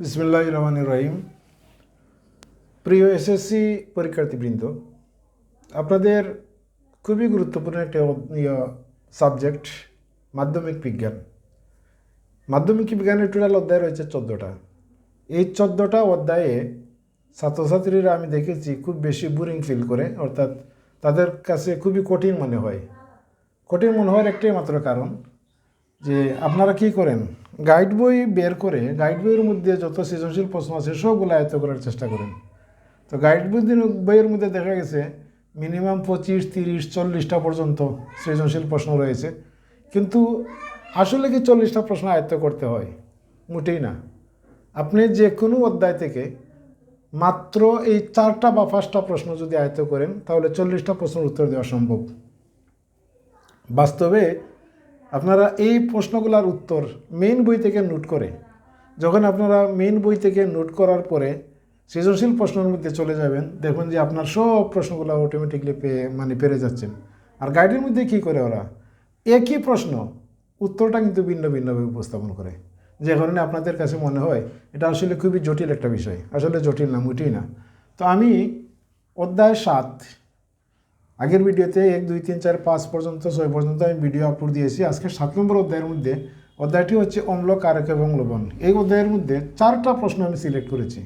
বিসমিল্লাহ রহমান রহিম প্রিয় এসএসসি পরীক্ষার্থীবৃন্দ, আপনাদের খুবই গুরুত্বপূর্ণ একটা সাবজেক্ট, মাধ্যমিক বিজ্ঞান। মাধ্যমিক বিজ্ঞানের টোটাল অধ্যায় রয়েছে চোদ্দোটা। এই চোদ্দোটা অধ্যায়ে ছাত্রছাত্রীরা আমি দেখেছি খুব বেশি বোরিং ফিল করে, অর্থাৎ তাদের কাছে খুবই কঠিন মনে হয়। কঠিন মনে হওয়ার একটাই মাত্র কারণ যে আপনারা কি করেন? গাইড বই বের করে গাইড বইয়ের মধ্যে যত সৃজনশীল প্রশ্ন আছে, সবগুলো আয়ত্ত করার চেষ্টা করেন। তো গাইড বই বইয়ের মধ্যে দেখা গেছে মিনিমাম পঁচিশ, তিরিশ, চল্লিশটা পর্যন্ত সৃজনশীল প্রশ্ন রয়েছে। কিন্তু আসলে কি চল্লিশটা প্রশ্ন আয়ত্ত করতে হয়? মোটেই না। আপনি যে কোনো অধ্যায় থেকে মাত্র এই চারটা বা পাঁচটা প্রশ্ন যদি আয়ত্ত করেন, তাহলে চল্লিশটা প্রশ্নের উত্তর দেওয়া সম্ভব। বাস্তবে আপনারা এই প্রশ্নগুলোর উত্তর মেইন বই থেকে নোট করে, যখন আপনারা মেইন বই থেকে নোট করার পরে সৃজনশীল প্রশ্নের মধ্যে চলে যাবেন দেখুন যে আপনার সব প্রশ্নগুলো অটোমেটিকলি পেয়ে মানে পেরে যাচ্ছেন। আর গাইডের মধ্যে কী করে ওরা? একই প্রশ্ন, উত্তরটা কিন্তু ভিন্ন ভিন্নভাবে উপস্থাপন করে। যে কারণে আপনাদের কাছে মনে হয়, এটা আসলে খুবই জটিল একটা বিষয়। আসলে জটিল না, মোটেই না। তো আমি অধ্যায় সাত আগের ভিডিওতে এক, দুই, তিন, চার, পাঁচ পর্যন্ত, ছয় পর্যন্ত আমি ভিডিও আপলোড দিয়েছি। আজকে সাত নম্বর অধ্যায়ের মধ্যে অধ্যায়টি হচ্ছে অম্ল কারক এবং লবণ। এই অধ্যায়ের মধ্যে চারটা প্রশ্ন আমি সিলেক্ট করেছি।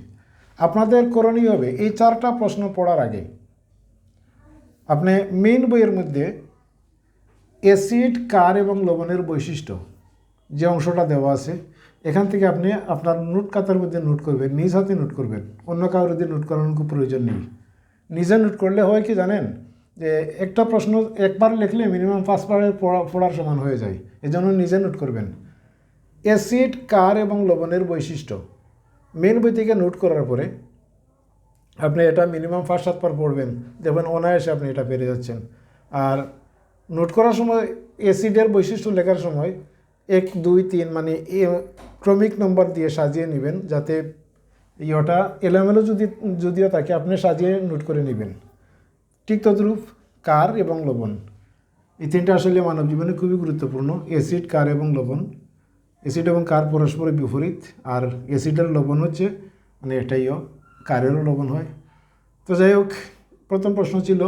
আপনাদের করণীয় হবে এই চারটা প্রশ্ন পড়ার আগে আপনি মেইন বইয়ের মধ্যে অ্যাসিড কার এবং লবণের বৈশিষ্ট্য যে অংশটা দেওয়া আছে, এখান থেকে আপনি আপনার নোট খাতার মধ্যে নোট করবেন, নিজ হাতে নোট করবেন। অন্য কারোর দিয়ে নোট করানোর প্রয়োজন নেই। নিজে নোট করলে হয় কি জানেন? যে একটা প্রশ্ন একবার লিখলে মিনিমাম পাঁচবারের পড়া, পড়ার সমান হয়ে যায়। এজন্য নিজে নোট করবেন। অ্যাসিড কার এবং লবণের বৈশিষ্ট্য। মেন বই থেকে নোট করার পরে আপনি এটা মিনিমাম পাঁচ সাতবার পড়বেন। দেখবেন অনায়াসে আপনি এটা পেরে যাচ্ছেন। আর নোট করার সময় অ্যাসিডের বৈশিষ্ট্য লেখার সময় এক, দুই, তিন মানে ক্রমিক নম্বর দিয়ে সাজিয়ে নেবেন যাতে ইয়েটা এলোমেলো যদি, যদিও থাকে, আপনি সাজিয়ে নোট করে নেবেন। ঠিক তদ্রূপ কার এবং লবণ। এই তিনটা আসলে মানব জীবনে খুবই গুরুত্বপূর্ণ। অ্যাসিড, কার এবং লবণ। অ্যাসিড এবং কার পরস্পরের বিপরীত। আর অ্যাসিডের লবণ হচ্ছে মানে এটাইও কারেরও লবণ হয়। তো যাই হোক, প্রথম প্রশ্ন ছিল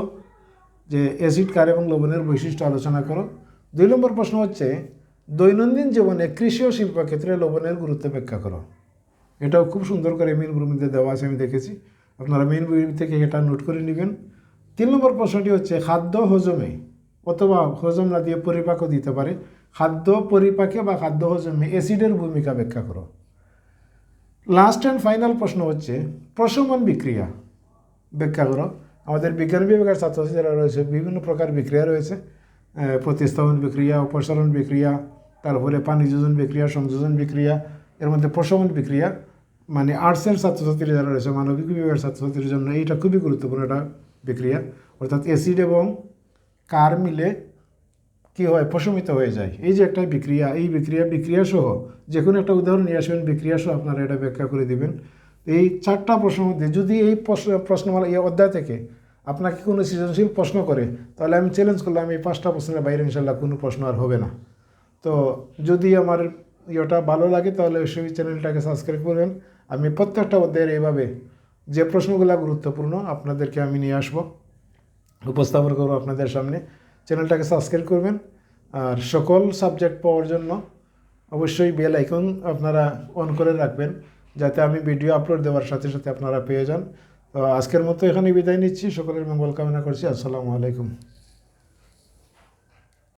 যে অ্যাসিড, কার এবং লবণের বৈশিষ্ট্য আলোচনা করো। দুই নম্বর প্রশ্ন হচ্ছে, দৈনন্দিন জীবনে কৃষি ও শিল্পক্ষেত্রে লবণের গুরুত্ব ব্যাখ্যা করো। এটাও খুব সুন্দর করে বইয়ের মধ্যে দেওয়া আছে, আমি দেখেছি। আপনারা মেন থেকে এটা নোট করে নেবেন। তিন নম্বর প্রশ্নটি হচ্ছে, খাদ্য হজমে অথবা হজম না দিয়ে পরিপাকও দিতে পারে। খাদ্য পরিপাকে বা খাদ্য হজমে অ্যাসিডের ভূমিকা ব্যাখ্যা করো। লাস্ট অ্যান্ড ফাইনাল প্রশ্ন হচ্ছে, প্রশমন বিক্রিয়া ব্যাখ্যা করো। আমাদের বিজ্ঞান বিভাগের ছাত্রছাত্রীরা রয়েছে, বিভিন্ন প্রকার বিক্রিয়া রয়েছে। প্রতিস্থাপন বিক্রিয়া, অপসারণ বিক্রিয়া, তারপরে পানি যোজন বিক্রিয়া, সংযোজন বিক্রিয়া, এর মধ্যে প্রশমন বিক্রিয়া। মানে আর্টসের ছাত্রছাত্রী যারা রয়েছে, মানবিক বিভাগের ছাত্রছাত্রীর জন্য এইটা খুবই গুরুত্বপূর্ণ। একটা বিক্রিয়া। অর্থাৎ অ্যাসিড এবং কার মিলে কি হয়? প্রশমিত হয়ে যায়। এই যে একটা বিক্রিয়া, এই বিক্রিয়া বিক্রিয়া সহ যে কোনো একটা উদাহরণ নিয়ে আসবেন বিক্রিয়া সহ আপনারা এটা ব্যাখ্যা করে দিবেন। এই চারটা প্রশ্নের মধ্যে যদি এই প্রশ্ন প্রশ্নমালা, এই অধ্যায় থেকে আপনাকে কোনো সৃজনশীল প্রশ্ন করে, তাহলে আমি চ্যালেঞ্জ করলাম এই পাঁচটা প্রশ্নের বাইরে ইনশাল্লাহ কোনো প্রশ্ন আর হবে না। তো যদি আমার ইয়েটা ভালো লাগে, তাহলে অবশ্যই চ্যানেলটাকে সাবস্ক্রাইব করবেন। আমি প্রত্যেকটা অধ্যায়ের এইভাবে যে প্রশ্নগুলো গুরুত্বপূর্ণ আপনাদেরকে আমি নিয়ে আসব, উপস্থাপন করব আপনাদের সামনে। চ্যানেলটাকে সাবস্ক্রাইব করবেন। আর সকল সাবজেক্ট পাওয়ার জন্য অবশ্যই বেল আইকন আপনারা অন করে রাখবেন, যাতে আমি ভিডিও আপলোড দেওয়ার সাথে সাথে আপনারা পেয়ে যান। তো আজকের মতো এখানে বিদায় নিচ্ছি। সকলের মঙ্গল কামনা করছি। আসসালামু আলাইকুম।